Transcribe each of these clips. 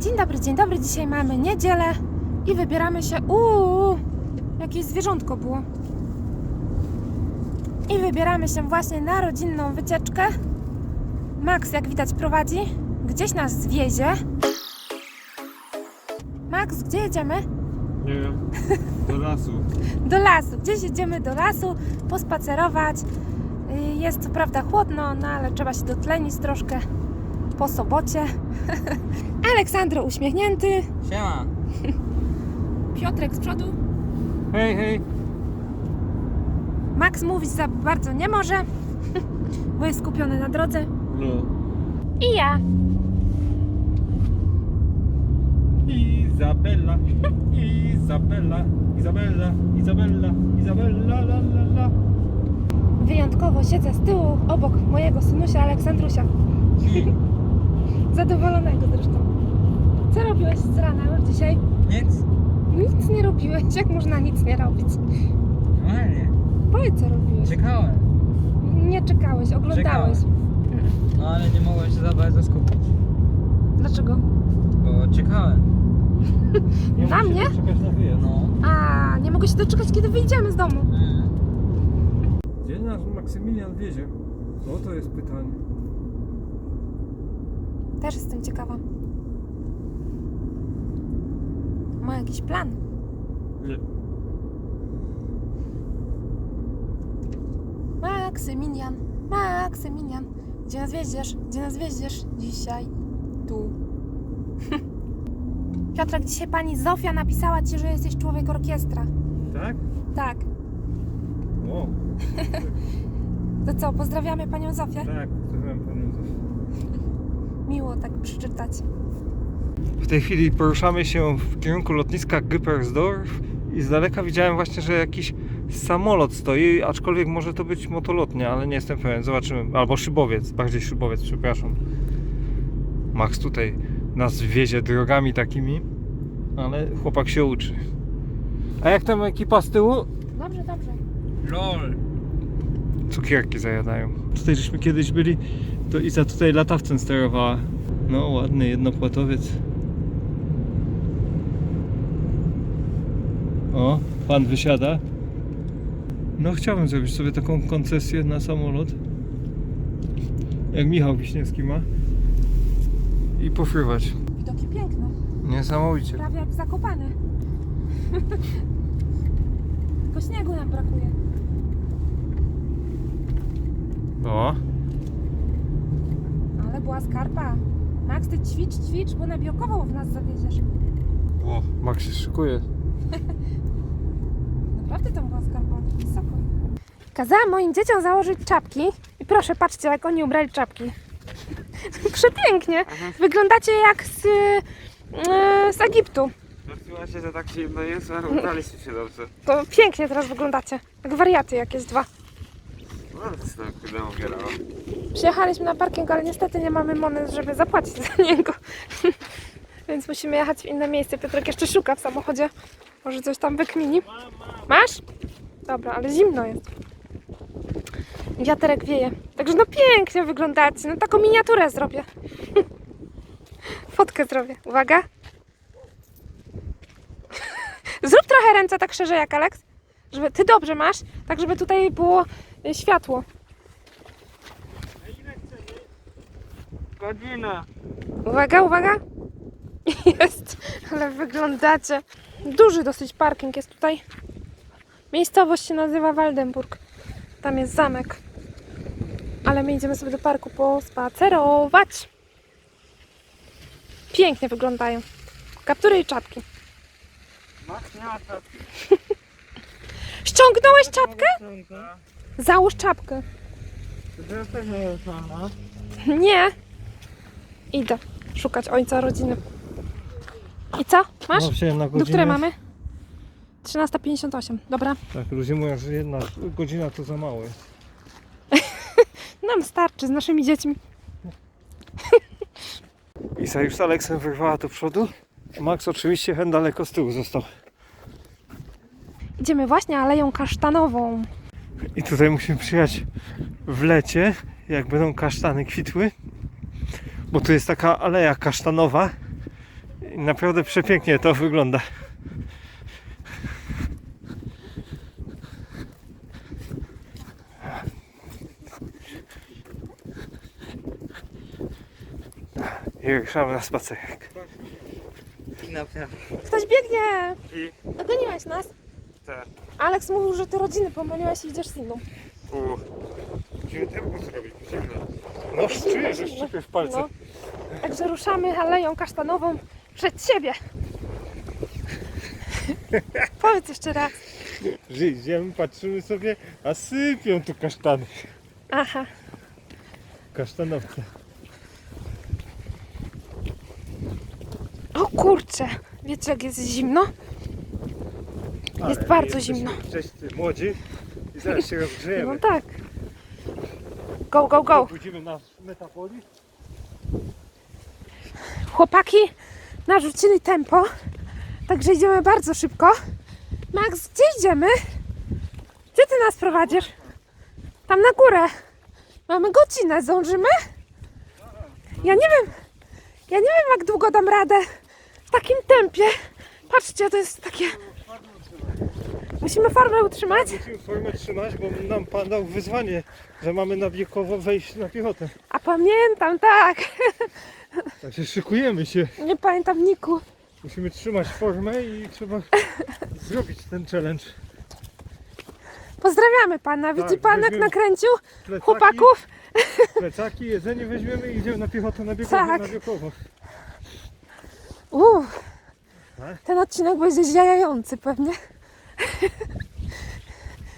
Dzień dobry, dzień dobry. Dzisiaj mamy niedzielę i wybieramy się. Uuu, jakieś zwierzątko było. I wybieramy się właśnie na rodzinną wycieczkę. Max, jak widać, prowadzi. Gdzieś nas zwiezie. Max, gdzie jedziemy? Nie wiem. Do lasu. Do lasu. Gdzieś jedziemy do lasu, pospacerować. Y, Jest co prawda chłodno, no ale trzeba się dotlenić troszkę po sobocie. Aleksandro uśmiechnięty, Siema. Piotrek z przodu. Hej, hej. Max mówić za bardzo nie może, bo jest skupiony na drodze. No. I ja. Izabella. Izabella. Izabella. Izabella. Izabella. La, la, la. Wyjątkowo siedzę z tyłu obok mojego synusia Aleksandrusia. Zadowolonego zresztą. Co robiłeś z rana już dzisiaj? Nic? Nic nie robiłeś. Jak można nic nie robić? Normalnie. Powiedz, co robiłeś. Czekałem. Nie czekałeś, oglądałeś. No ale nie mogłem się za bardzo skupić. Dlaczego? Bo czekałem. Nie Na musisz mnie? Na wyjazd. No. A, nie mogę się doczekać, kiedy wyjdziemy z domu. Mm. Gdzie nasz Maksymilian wiezie? No to jest pytanie. Też jestem ciekawa. Ma jakiś plan? Nie. Maksymilian, Maksymilian. Gdzie nas wieziesz? Gdzie nas wieziesz dzisiaj? Tu. Piotrek, dzisiaj pani Zofia napisała ci, że jesteś człowiek orkiestra. Tak? Tak. O, To co, pozdrawiamy panią Zofię? tak. Pozdrawiam panią Zofię. Miło tak przeczytać. W tej chwili poruszamy się w kierunku lotniska Gypersdorf i z daleka widziałem właśnie, że jakiś samolot stoi, aczkolwiek może to być motolotnia, ale nie jestem pewien. Zobaczymy. Albo szybowiec, bardziej szybowiec, przepraszam. Max tutaj nas wiezie drogami takimi, ale chłopak się uczy. A jak tam ekipa z tyłu? Dobrze, dobrze. LOL. Cukierki zajadają. Tutaj żeśmy kiedyś byli, to Iza tutaj latawcem sterowała. No, ładny jednopłatowiec. O, pan wysiada. No, chciałbym zrobić sobie taką koncesję na samolot. Jak Michał Wiśniewski ma. I pofrywać. Widoki piękne. Niesamowicie. Prawie jak zakopane. Tylko śniegu nam brakuje. O, Ale była skarpa. Max, ty ćwicz, ćwicz, bo na biokową w nas zawieziesz. o, Max się szykuje. Naprawdę tam była skarpa. Wysoko. Kazałam moim dzieciom założyć czapki. I proszę, patrzcie, jak oni ubrali czapki. Przepięknie. Wyglądacie jak z, yy, z Egiptu. Martwiła się, że tak zimno jest, ale udaliśmy się dobrze. To pięknie teraz wyglądacie. Jak wariaty jakieś dwa. No, kurde. Przyjechaliśmy na parking, ale niestety nie mamy monet, żeby zapłacić za niego. Więc musimy jechać w inne miejsce. Piotrek jeszcze szuka w samochodzie. Może coś tam wykmini. Masz? Dobra, ale zimno jest. Wiaterek wieje. Także no pięknie wyglądacie. No taką miniaturę zrobię. Fotkę zrobię. Uwaga. Zrób trochę ręce tak szerzej jak Alex. Żeby ty dobrze masz, tak żeby tutaj było y, światło. Godzina. Uwaga, uwaga. Jest, ale wyglądacie. Duży dosyć parking jest tutaj. Miejscowość się nazywa Waldenburg. Tam jest zamek. Ale my idziemy sobie do parku pospacerować. Pięknie wyglądają. Kaptury i czapki. Ściągnąłeś czapkę? Załóż czapkę. Nie. Idę szukać ojca rodziny. I co? Masz? No, wziąłem na Do godzinę. której mamy? 13.58. Dobra. Tak, ludzie mówią, że jedna godzina to za mało jest. Nam starczy z naszymi dziećmi. Isa już z Aleksem wyrwała do przodu. a Max oczywiście hen daleko z tyłu został. Idziemy właśnie aleją kasztanową. I tutaj musimy przyjechać w lecie, jak będą kasztany kwitły. Bo tu jest taka aleja kasztanowa naprawdę przepięknie to wygląda. I ruszamy na spacerek. I naprawdę. Ktoś biegnie! I Dogoniłeś nas. tak. Alex mówił, że ty rodziny pomyliłeś i idziesz z inną. Musimy tempo zrobić, musimy. No czuję, że szczypię w palce. No. Także ruszamy aleją kasztanową przed siebie. Powiedz jeszcze raz. Że idziemy, patrzymy sobie, a sypią tu kasztany. Aha. Kasztanowce. O kurczę. Wiecie jak jest zimno? Jest bardzo zimno. Wszyscy młodzi i zaraz się rozgrzejemy. No tak. Go, go, go. Budzimy. Chłopaki narzucili tempo, także idziemy bardzo szybko. Max, gdzie idziemy? Gdzie ty nas prowadzisz? Tam na górę. Mamy godzinę, zdążymy? Ja nie wiem, ja nie wiem jak długo dam radę w takim tempie. Patrzcie, to jest takie... Musimy formę utrzymać, Musimy formę trzymać, bo nam pan dał wyzwanie, że mamy na wiekowo wejść na piechotę. a pamiętam, tak. Także szykujemy się. Nie pamiętam Niku. Musimy trzymać formę i trzeba zrobić ten challenge. Pozdrawiamy pana. Widzi Tak, pan jak weźmiemy nakręcił Plecaki, chłopaków? Plecaki, jedzenie weźmiemy i idziemy na piechotę na biegowo. Tak. Na biegowo. Uff, Tak? ten odcinek będzie zjajający pewnie,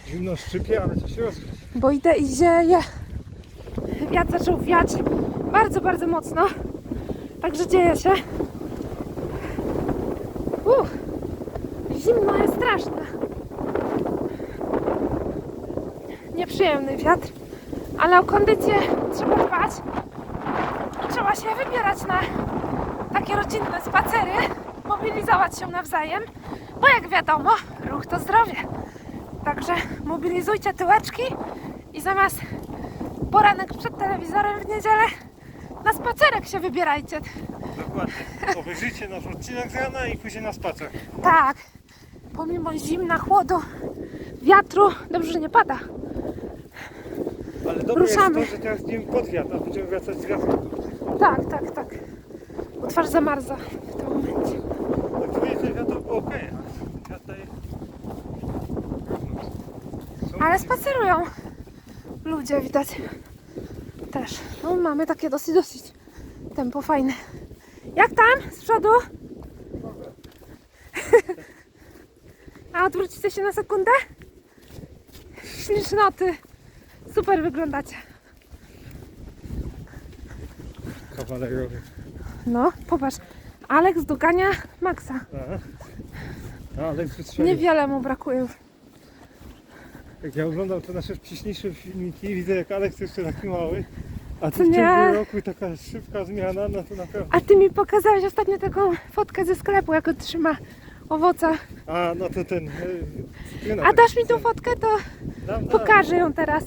Zimno szczypie, ale to się rozgrzeć. bo idę i zieje. Wiatr zaczął wiać bardzo, bardzo mocno, także dzieje się. Uff, zimno jest straszne. Nieprzyjemny wiatr, ale o kondycję trzeba dbać. Trzeba się wybierać na takie rodzinne spacery, mobilizować się nawzajem, bo jak wiadomo, ruch to zdrowie. Także mobilizujcie tyłeczki i zamiast poranek przed telewizorem w niedzielę na spacerek się wybierajcie. Dokładnie. Obejrzyjcie nasz odcinek z rana i później na spacer. Tak, pomimo zimna, chłodu, wiatru, dobrze, że nie pada. Ale Ruszamy. jest to, że teraz idziemy pod wiatr, a będziemy wracać z wiatru. Tak, tak, tak. Bo twarz zamarza w tym momencie. Tu jest ten wiatr, okej. Wiatr daje... Są Ale spacerują ludzie, widać. Też. No mamy takie dosyć, dosyć tempo fajne. Jak tam z przodu? A odwrócicie się na sekundę? Ślicznoty. Super wyglądacie. kawalerowie. No, popatrz. Alex dogania Maxa. Aha. Ale wystrzelił. Niewiele mu brakuje. Jak ja oglądam te nasze wcześniejsze filmiki, widzę jak Aleks jeszcze taki mały, a tu w ciągu roku taka szybka zmiana, no to naprawdę. A ty mi pokazałeś ostatnio taką fotkę ze sklepu, jak trzyma owoce. A, no to ten... e, cytryna A taka dasz mi tą fotkę, to Dam, dam. Pokażę ją teraz.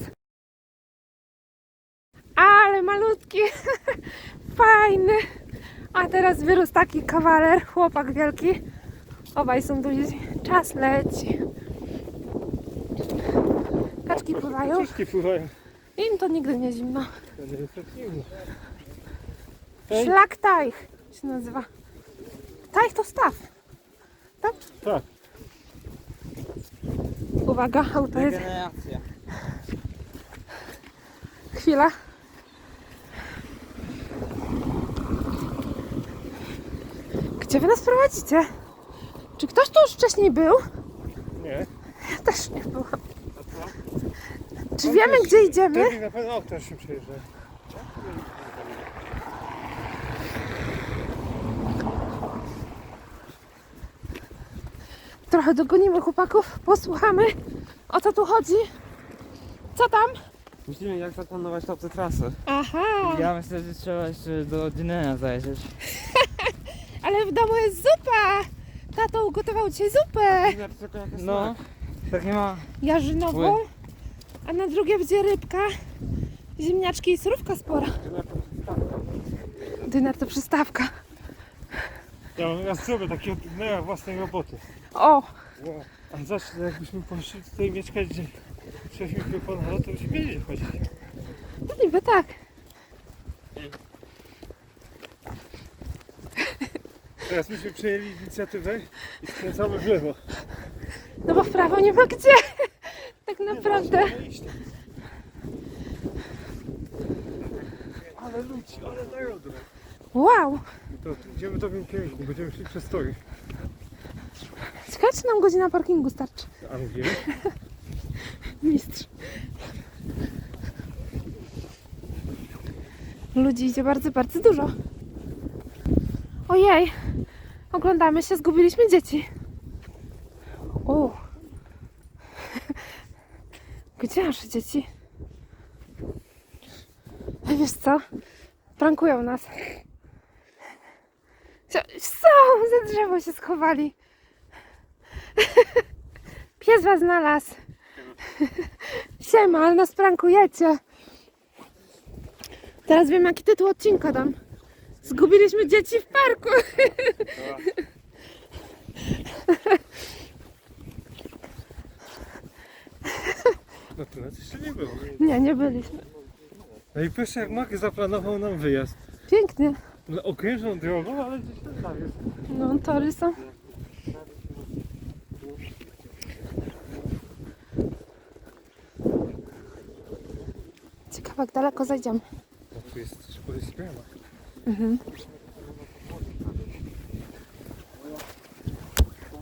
Ale malutki, fajny. A teraz wyrósł taki kawaler, chłopak wielki. Obaj są duzi. Czas leci. Kaczki pływają. Kociuszki pływają. Im to nigdy nie zimno. To nie jest tak zimno. Ej. Szlak Tajch się nazywa. Tajch to staw. Tak? Tak. Uwaga, auto jest. Chwila. Gdzie wy nas prowadzicie? Czy ktoś tu już wcześniej był? Nie. Ja też nie byłam. Czy wiemy, gdzie idziemy? Wtedy na pewno auto się przejeżdża. Trochę dogonimy chłopaków, posłuchamy o co tu chodzi. Co tam? Myślimy jak zaplanować tą trasę. Aha, Ja myślę, że trzeba jeszcze do Dynena zajrzeć. ale w domu jest zupa. Tato ugotował dzisiaj zupę No, tak nie ma. jarzynową, a na drugie będzie rybka, ziemniaczki i surówka spora. Dyner to przystawka. Ja raz zrobię takiego tunela własnej roboty. O, A zawsze jakbyśmy poszli tutaj mieszkać, gdzie mi wykonał, to byśmy mieli chodzić. no niby tak. Teraz myśmy przejęli inicjatywę i skręcamy w lewo. No bo w prawo nie ma gdzie. Tak naprawdę. Tam. Ale ludzi, ale narodu. Wow. To idziemy w dobrym kierunku, będziemy szli przez tory. Ciekawe, czy nam godzina parkingu starczy. A mówimy? Mistrz. Ludzi idzie bardzo, bardzo dużo. Ojej, oglądamy się, zgubiliśmy dzieci. O. Gdzie nasze dzieci? Wiesz co? Prankują nas. Co? Za drzewo się schowali. Pies was znalazł. Siema, ale nas prankujecie. Teraz wiem, jaki tytuł odcinka dam. Zgubiliśmy dzieci w parku. No to nas jeszcze nie było. Nie, nie byliśmy. No i proszę, jak Mark zaplanował nam wyjazd. Pięknie. No, Okrężną drogą, ale gdzieś tam tam jest. No, tory są. Ciekawe, jak daleko zajdziemy. No tu jest szkoda sprema. Mhm.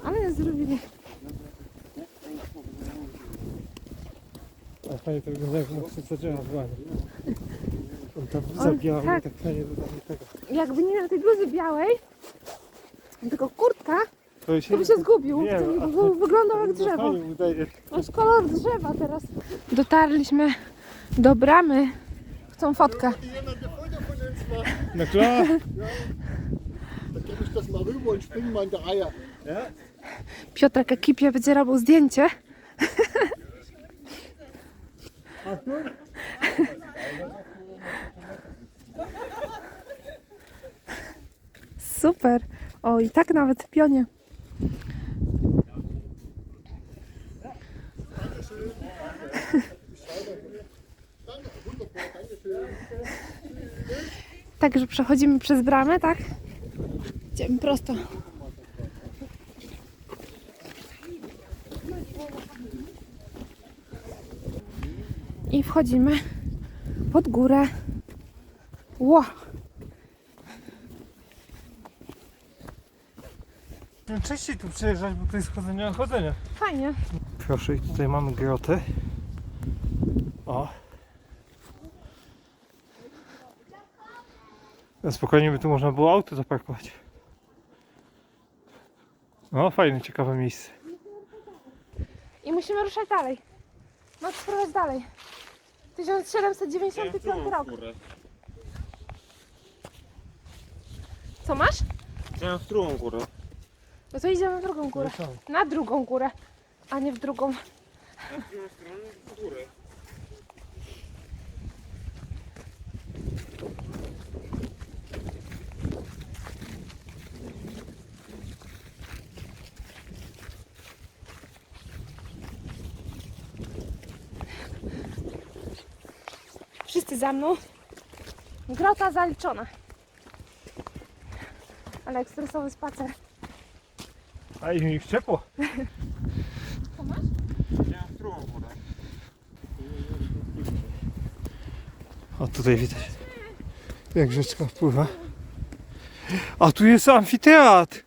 Ale zrobili. A fajnie to wygląda jak mocno zadziała w wanie. On tam zabijał tak. tak. fajnie dodał tego. Jakby nie miał tej bluzy białej, tylko kurtka, To to by się zgubił. Nie, To wyglądał jak drzewo. Masz kolor drzewa teraz. Dotarliśmy do bramy. Chcą fotkę. Na klar. dann gebe ich das mal rüber und springe mal in die Reihe. Piotrek ekipie będzie robił zdjęcie. Super. O, i tak nawet w pionie. Także przechodzimy przez bramę, tak? Idziemy prosto. I wchodzimy pod górę. Ło! No częściej tu przyjeżdżać, bo to jest chodzenie na chodzenie. Fajnie. Proszę, i tutaj mamy grotę. O. Na spokojnie by tu można było auto zaparkować. O, fajne, ciekawe miejsce. I musimy ruszać dalej. No spróbować dalej. 1795 rok. Co masz? Chciałem w drugą górę. No to idziemy w drugą górę. Na drugą górę, a nie w drugą. Wszyscy za mną. Grota zaliczona. Ale ekspresowy spacer. A i mi ciepło. Chciałem w drugą górę. O, tutaj widać, jak rzeczka wpływa. A tu jest amfiteatr.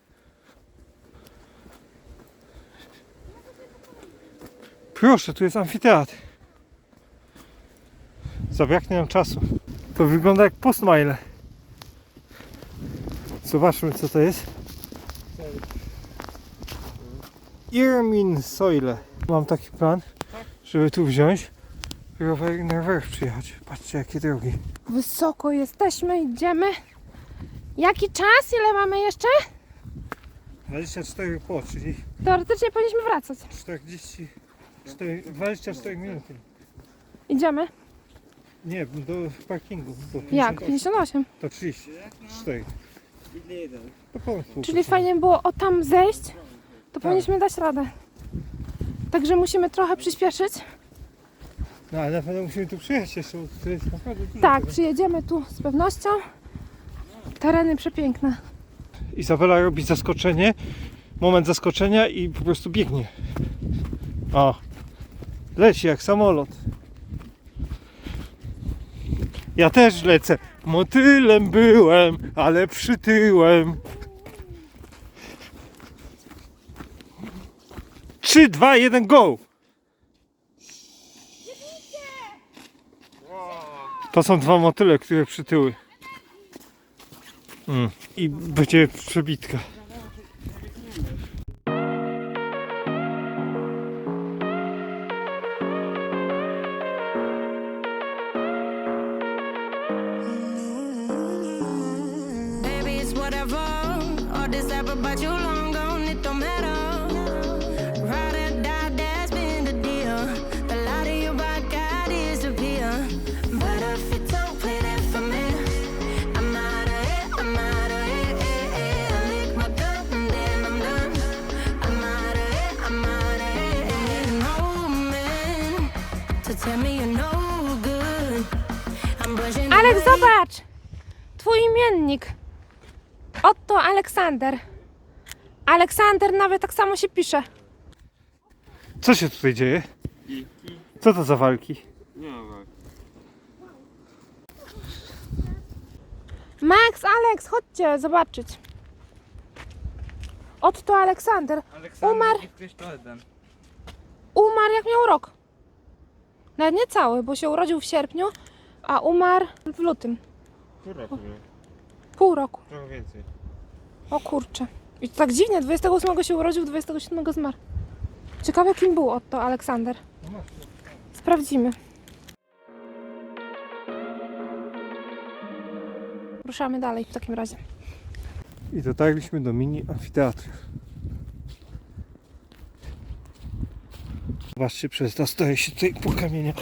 Proszę, tu jest amfiteatr. Zabraknie nam czasu. To wygląda jak postmile. Zobaczmy co to jest. Irmin Soile. Mam taki plan, żeby tu wziąć rower i na rower przyjechać. Patrzcie jakie drogi. Wysoko jesteśmy, idziemy. Jaki czas? Ile mamy jeszcze? 24 po, czyli Teoretycznie powinniśmy wracać. 44, 24 minuty. Idziemy. Nie, do parkingu. Bo Jak? 58, 58. To 34. Ile jeden? To. Czyli fajnie było o tam zejść, to powinniśmy dać radę. Także musimy trochę przyspieszyć. No ale na pewno musimy tu przyjechać jeszcze, bo to jest naprawdę dużo. Tak, przyjedziemy tu z pewnością. Tereny przepiękne. Izabela robi zaskoczenie, moment zaskoczenia i po prostu biegnie. O, leci jak samolot. Ja też lecę. Motylem byłem, ale przytyłem. 3, 2, 1, go! To są dwa motyle, które przytyły. Mm. I będzie przebitka. Aleksander. Aleksander nawet tak samo się pisze. Co się tutaj dzieje? Co to za walki? Nie ma. Max, Alex, chodźcie zobaczyć. Otto Aleksander. Umarł. Umarł jak miał rok. Nawet nie cały, bo się urodził w sierpniu, a umarł w lutym. Pół roku miał. Pół roku. Trochę więcej. O kurczę. I to tak dziwnie, 28 się urodził, 27 zmarł. Ciekawe kim był Otto Aleksander. Sprawdzimy. Ruszamy dalej w takim razie. I dotarliśmy do mini amfiteatru. Zobaczcie, przez to stoję się tutaj po kamieniach.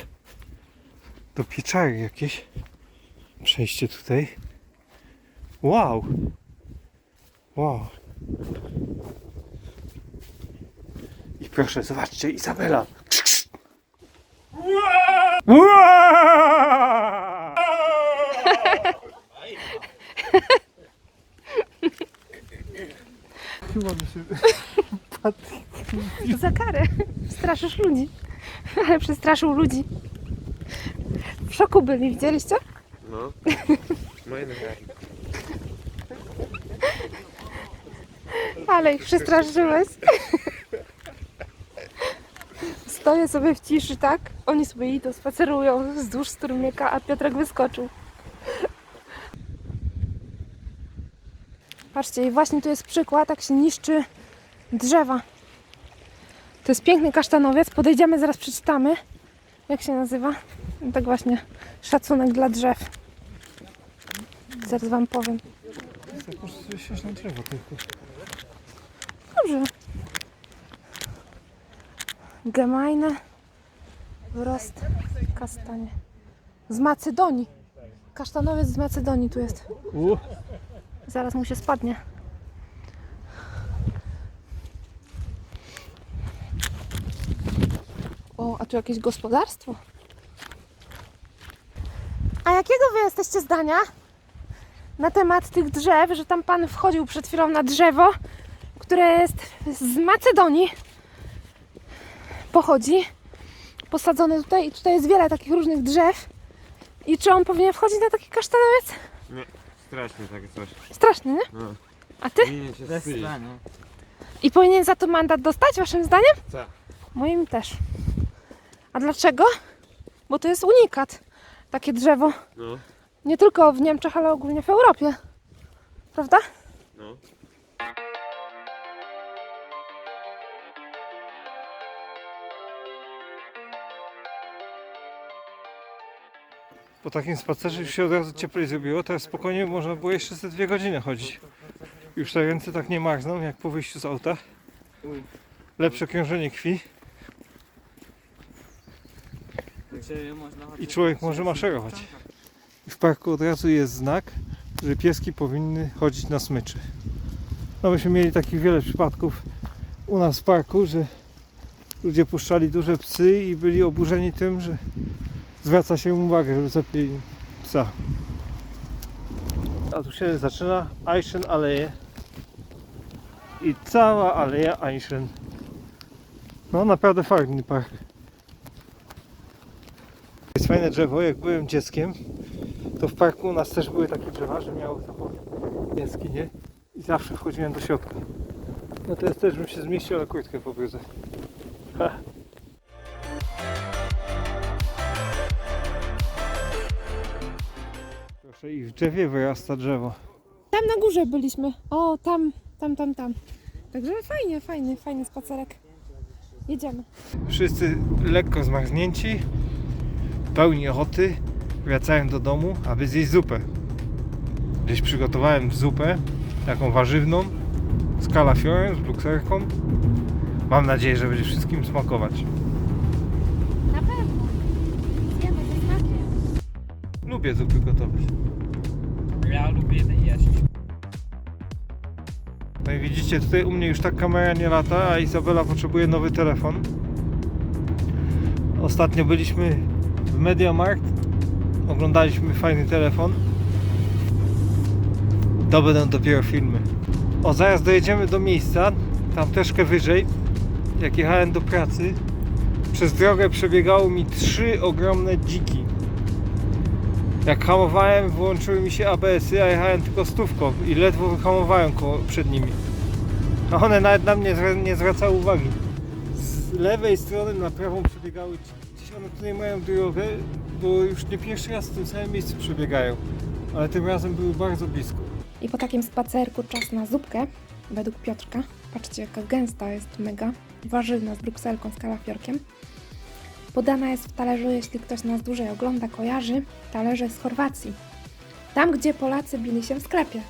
Do pieczary jakieś. Przejście tutaj. Wow! Wow! I proszę, zobaczcie, Izabela! Chyba mi się... Za karę. Straszysz ludzi. Ale przestraszył ludzi. W szoku byli, widzieliście? No. Moje nagranie. Ale ich przestraszyłeś. Stoję sobie w ciszy, tak? Oni sobie idą, spacerują wzdłuż strumyka, a Piotrek wyskoczył. Patrzcie, i właśnie tu jest przykład, jak się niszczy drzewa. To jest piękny kasztanowiec. Podejdziemy, zaraz przeczytamy. Jak się nazywa? Tak właśnie, szacunek dla drzew. Zaraz wam powiem. Na drzewo tylko. Dobrze. Gemeine wrost kastanie. Z Macedonii. Kasztanowiec z Macedonii tu jest. U, Zaraz mu się spadnie. O, a tu jakieś gospodarstwo. A jakiego wy jesteście zdania na temat tych drzew, że tam pan wchodził przed chwilą na drzewo, które jest z Macedonii? Pochodzi. Posadzone tutaj i tutaj jest wiele takich różnych drzew. I czy on powinien wchodzić na taki kasztanowiec? Strasznie takie coś. Strasznie, nie? No. A ty? Powinien się wstydzić. I powinien za to mandat dostać, waszym zdaniem? Tak. Moim też. A dlaczego? Bo to jest unikat. Takie drzewo. No. Nie tylko w Niemczech, ale ogólnie w Europie. Prawda? No. Po takim spacerze już się od razu cieplej zrobiło, teraz spokojnie można było jeszcze ze dwie godziny chodzić. Już te ręce tak nie marzną jak po wyjściu z auta. Lepsze krążenie krwi i człowiek może maszerować. W parku od razu jest znak, że pieski powinny chodzić na smyczy. No myśmy mieli takich wiele przypadków u nas w parku, że ludzie puszczali duże psy i byli oburzeni tym, że zwraca się uwagę, żeby zapili psa. A tu się zaczyna Eichen Aleje i cała aleja Eichen. No naprawdę fajny park. Jest fajne drzewo, jak byłem dzieckiem, to w parku u nas też były takie drzewa, że miały taką jaskinię i zawsze wchodziłem do środka. No teraz też bym się zmieścił, ale kurtkę pobryzę. Proszę, i w drzewie wyrasta drzewo. Tam na górze byliśmy. O, tam, tam, tam, tam. Także fajnie, fajny, fajny spacerek. Jedziemy. Wszyscy lekko zmarznięci, pełni ochoty, wracają do domu, aby zjeść zupę. Gdzieś przygotowałem zupę, taką warzywną, z kalafiorem, z brukserką. Mam nadzieję, że będzie wszystkim smakować. Na pewno. Zjemy ze smakiem. Lubię zupy gotować. Ja lubię jeść. No i widzicie, tutaj u mnie już tak kamera nie lata, a Izabela potrzebuje nowy telefon. Ostatnio byliśmy w Mediamarkt, oglądaliśmy fajny telefon. To będą dopiero filmy. O, zaraz dojedziemy do miejsca, tam troszkę wyżej. Jak jechałem do pracy, przez drogę przebiegało mi trzy ogromne dziki. Jak hamowałem, włączyły mi się ABS-y, a jechałem tylko stówką i ledwo wyhamowałem koło, przed nimi. A one nawet na mnie nie zwracały uwagi. Z lewej strony na prawą przebiegały. Gdzieś one tutaj mają drogę, bo już nie pierwszy raz w tym samym miejscu przebiegają. Ale tym razem były bardzo blisko. I po takim spacerku czas na zupkę, według Piotrka. Patrzcie, jaka gęsta jest mega. Warzywna z brukselką, z kalafiorkiem. Podana jest w talerzu, jeśli ktoś nas dłużej ogląda, kojarzy, talerze z Chorwacji. Tam, gdzie Polacy bili się w sklepie.